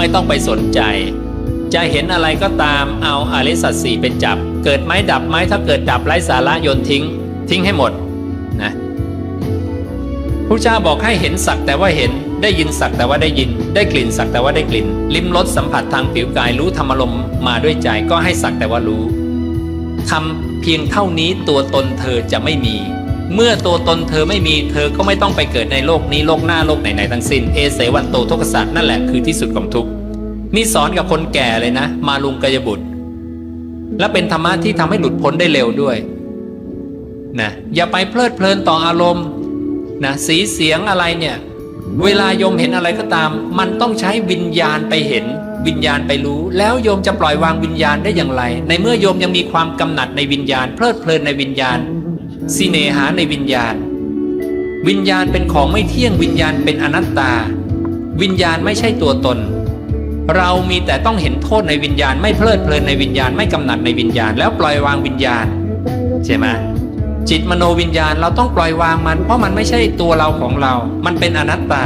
ไม่ต้องไปสนใจ จะเห็นอะไรก็ตามเอาอริสัตสีเป็นจับ เกิดไหมดับไหมถ้าเกิดดับไร้สาระโยนทิ้ง ทิ้งให้หมดนะพระเจ้าบอกให้เห็นสักแต่ว่าเห็นได้ยินสักแต่ว่าได้ยิน ได้กลิ่นสักแต่ว่าได้กลิ่น ลิ้มรสสัมผัสทางผิวกายรู้ธรรมลมมาด้วยใจก็ให้สักแต่ว่ารู้ทำเพียงเท่านี้ตัวตนเธอจะไม่มี เมื่อตัวตนเธอไม่มีเธอก็ไม่ต้องไปเกิดในโลกนี้โลกหน้าโลกไหนๆทั้งสิ้นเอเสวันโตทุกขสัตว์นั่นแหละคือที่สุดของทุกนี่สอนกับคนแก่เลยนะ มาลุงกายบุตร และเป็นธรรมะที่ทำให้หลุดพ้นได้เร็วด้วยนะอย่าไปเพลิดเพลินต่ออารมณ์นะสีเสียงอะไรเนี่ย เวลาโยมเห็นอะไรก็ตาม มันต้องใช้วิญญาณไปเห็น วิญญาณไปรู้ แล้วโยมจะปล่อยวางวิญญาณได้อย่างไร ในเมื่อโยมยังมีความกำหนัดในวิญญาณ เพลิดเพลินในวิญญาณ สิเนหาในวิญญาณ วิญญาณเป็นของไม่เที่ยงวิญญาณเป็นอนัตตา วิญญาณไม่ใช่ตัวตน เรามีแต่ต้องเห็นโทษในวิญญาณไม่เพลิดเพลินในวิญญาณไม่กำหนัดในวิญญาณแล้วปล่อยวางวิญญาณ ใช่ไหมจิตมโนวิญญาณเราต้องปล่อยวางมัน เพราะมันไม่ใช่ตัวเราของเรา มันเป็นอนัตตา